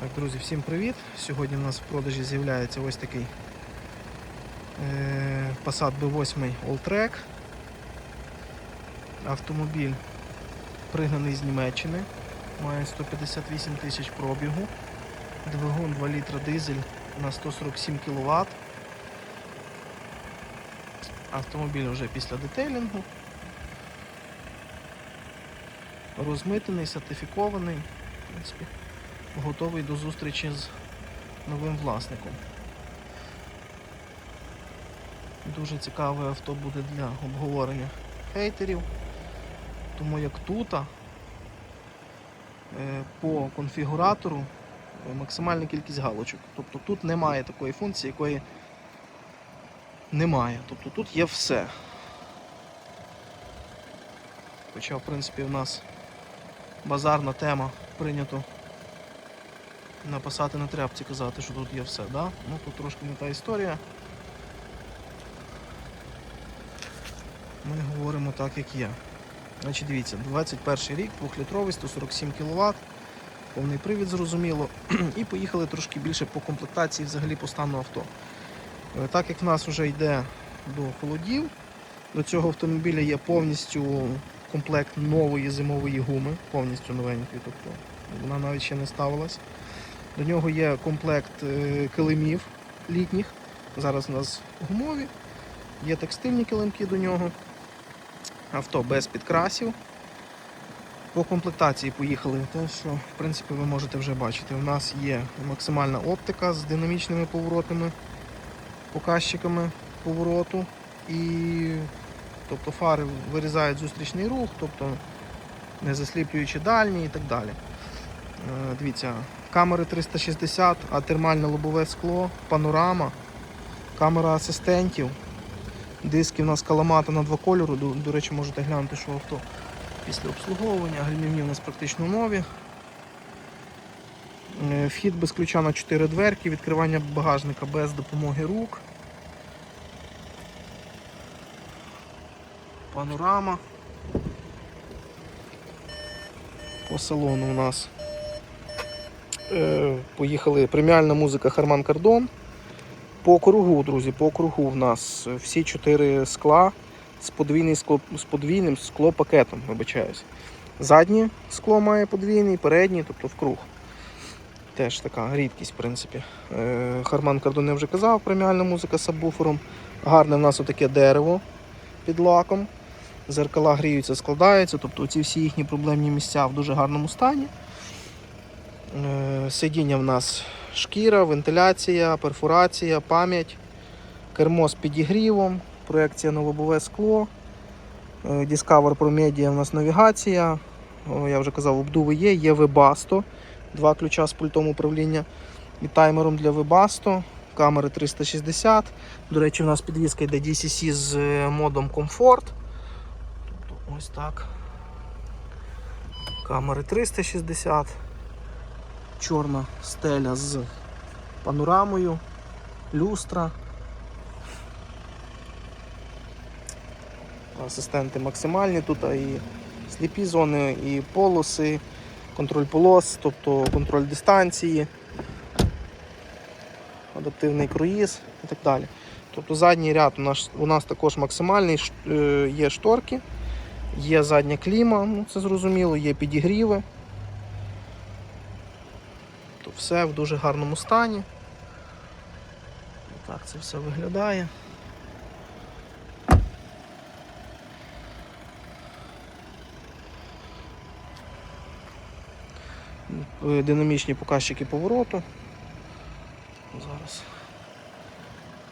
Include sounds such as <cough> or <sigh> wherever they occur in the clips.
Так, друзі, всім привіт! Сьогодні в нас в продажі з'являється ось такий е, Passat B8 Alltrack. Автомобіль пригнаний з Німеччини, має 158 тисяч пробігу, двигун 2 літра дизель на 147 кВт. Автомобіль вже після детейлінгу. Розмитений, сертифікований. В принципі, готовий до зустрічі з новим власником. Дуже цікаве авто буде для обговорення хейтерів, тому як тут е, по конфігуратору е, максимальна кількість галочок. Тобто тут немає такої функції, якої немає. Тобто тут є все. Хоча, в принципі, в нас базарна тема прийнято написати на тряпці казати, що тут є все, да? Ну тут трошки не та історія. Ми говоримо так, як є. Значить, дивіться, 21 рік, 2-літровий, 147 кВт, повний привід зрозуміло. <clears throat> І поїхали трошки більше по комплектації взагалі по стану авто. Е, Так як в нас вже йде до холодів, до цього автомобіля є повністю комплект нової зимової гуми, повністю новенької, тобто вона навіть ще не ставилась. До нього є комплект е, килимів літніх. Зараз у нас гумові, є текстильні килимки до нього. Авто без підкрасів. По комплектації поїхали те, що в принципі ви можете вже бачити. У нас є максимальна оптика з динамічними поворотами, показчиками повороту. І тобто фари вирізають зустрічний рух, тобто не засліплюючи дальні і так далі. Е, Дивіться, камери 360, а термальне лобове скло, панорама, камера асистентів, диски у нас каламата на два кольору. До, до речі, можете глянути, що авто після обслуговування, гальмівні у нас практично нові. Е, Вхід без ключа на 4 дверки, відкривання багажника без допомоги рук. Панорама. По салону у нас поїхали преміальна музика Харман Кардон. По кругу, друзі, по кругу в нас всі чотири скла з, подвійний скло, з подвійним склопакетом, вибачаюсь. Заднє скло має подвійний, передній, тобто в круг. Теж така рідкість, в принципі. Е, Харман Кардон я вже казав, преміальна музика з сабвуфером. Гарне в нас отаке дерево під лаком. Зеркала гріються, складаються, тобто ці всі їхні проблемні місця в дуже гарному стані. Е, Сидіння в нас шкіра, вентиляція, перфорація, пам'ять, кермо з підігрівом, проекція на лобове скло, е, Discover Pro Media у нас навігація. Я вже казав, обдуви є, є Webasto, два ключа з пультом управління і таймером для Webasto, камери 360. До речі, у нас підвізка йде DCC з е, модом Comfort. Тобто ось так. Камери 360 чорна стеля з панорамою, люстра. Асистенти максимальні тут і сліпі зони, і полоси, контроль полос, тобто контроль дистанції, адаптивний круїз і так далі. Тобто задній ряд у нас, у нас також максимальний, е, є шторки, є задня кліма, ну це зрозуміло, є підігріви. Все в дуже гарному стані. Так це все виглядає. Е, Динамічні показчики повороту. Зараз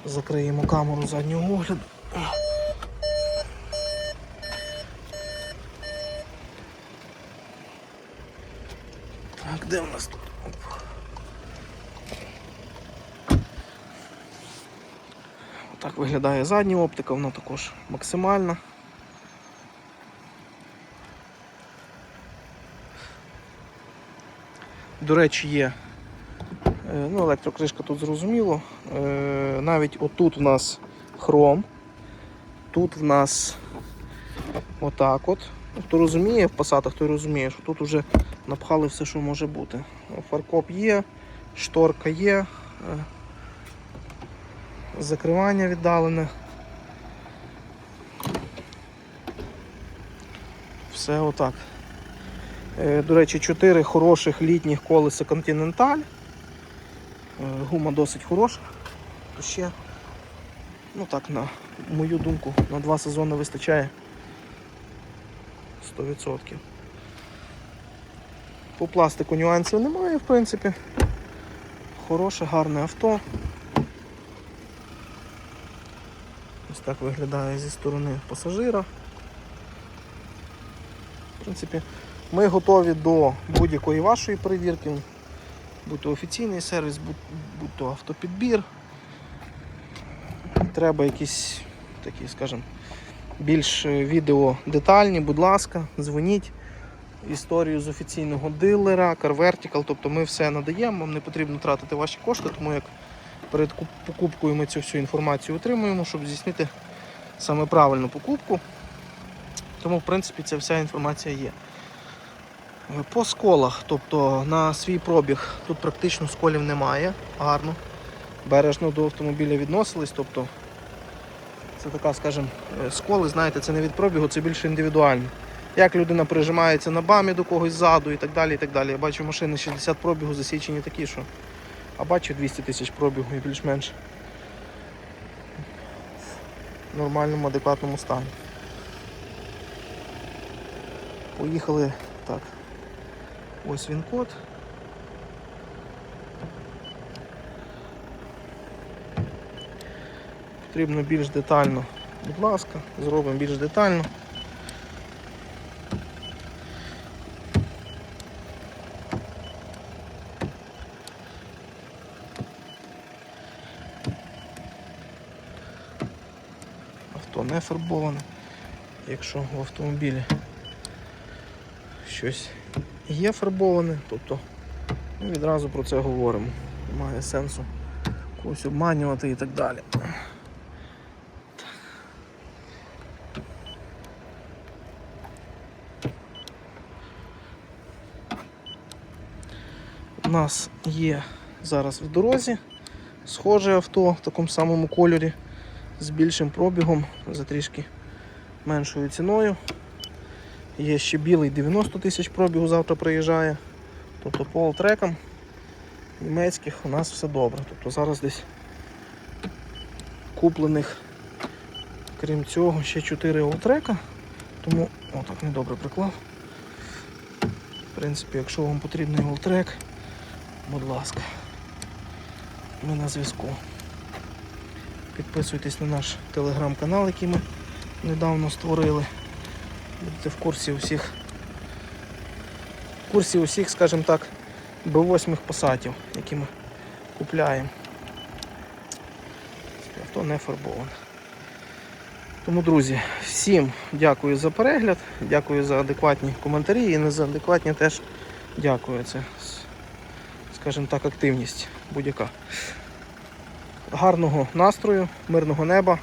закриємо камеру заднього огляду. Так, де у нас тут? Оп. Так виглядає задня оптика, вона також максимальна. До речі, є е, ну, електрокришка тут зрозуміло. Е, Навіть отут в нас хром, тут в нас отак от. Хто розуміє в пасатах, той розуміє, що тут вже напхали все, що може бути. Фаркоп є, шторка є, е, закривання віддалене. Все отак. Е, До речі, 4 хороших літніх колеса Continental. Е, Гума досить хороша. Ще, ну так, на мою думку, на два сезони вистачає 100%. По пластику нюансів немає, в принципі. Хороше, гарне авто. Ось так виглядає зі сторони пасажира. В принципі, ми готові до будь-якої вашої перевірки, будь то офіційний сервіс, будь, то автопідбір. Треба якісь такі, скажімо, більш е, відео детальні, будь ласка, дзвоніть. Історію з офіційного дилера, Car Vertical, тобто ми все надаємо, вам не потрібно тратити ваші кошти, тому як перед покупкою ми цю всю інформацію отримуємо, щоб здійснити саме правильну покупку. Тому, в принципі, ця вся інформація є. Е, По сколах, тобто на свій пробіг, тут практично сколів немає, гарно. Бережно до автомобіля відносились, тобто це така, скажімо, е, сколи, знаєте, це не від пробігу, це більше індивідуально. Як людина прижимається на бамі до когось ззаду і так далі. і так далі. Я бачу машини 60 пробігу засічені такі, що. А бачу 200 тисяч пробігу і більш-менш в нормальному, адекватному стані. Поїхали так. Ось він код. Потрібно більш детально, будь ласка, зробимо більш детально. Авто не фарбоване. Якщо в автомобілі щось є фарбоване, тобто ми відразу про це говоримо. Немає сенсу когось обманювати і так далі. У нас є зараз в дорозі схоже авто в такому самому кольорі з більшим пробігом за трішки меншою ціною. Є ще білий 90 тисяч пробігу, завтра приїжджає. Тобто по олтрекам німецьких у нас все добре. Тобто зараз десь куплених, крім цього, ще 4 олтрека. Тому, о, так недобре приклав. В принципі, якщо вам потрібний олтрек, будь ласка, ми на зв'язку. Підписуйтесь на наш телеграм-канал, який ми недавно створили. Будете в курсі усіх, в курсі усіх, скажімо так, Б8 пасатів, які ми купляємо. Авто не фарбоване. Тому, друзі, всім дякую за перегляд, дякую за адекватні коментарі і не за адекватні теж дякую. Це, скажімо так, активність будь-яка. Гарного настрою, мирного неба.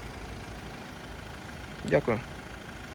Дякую.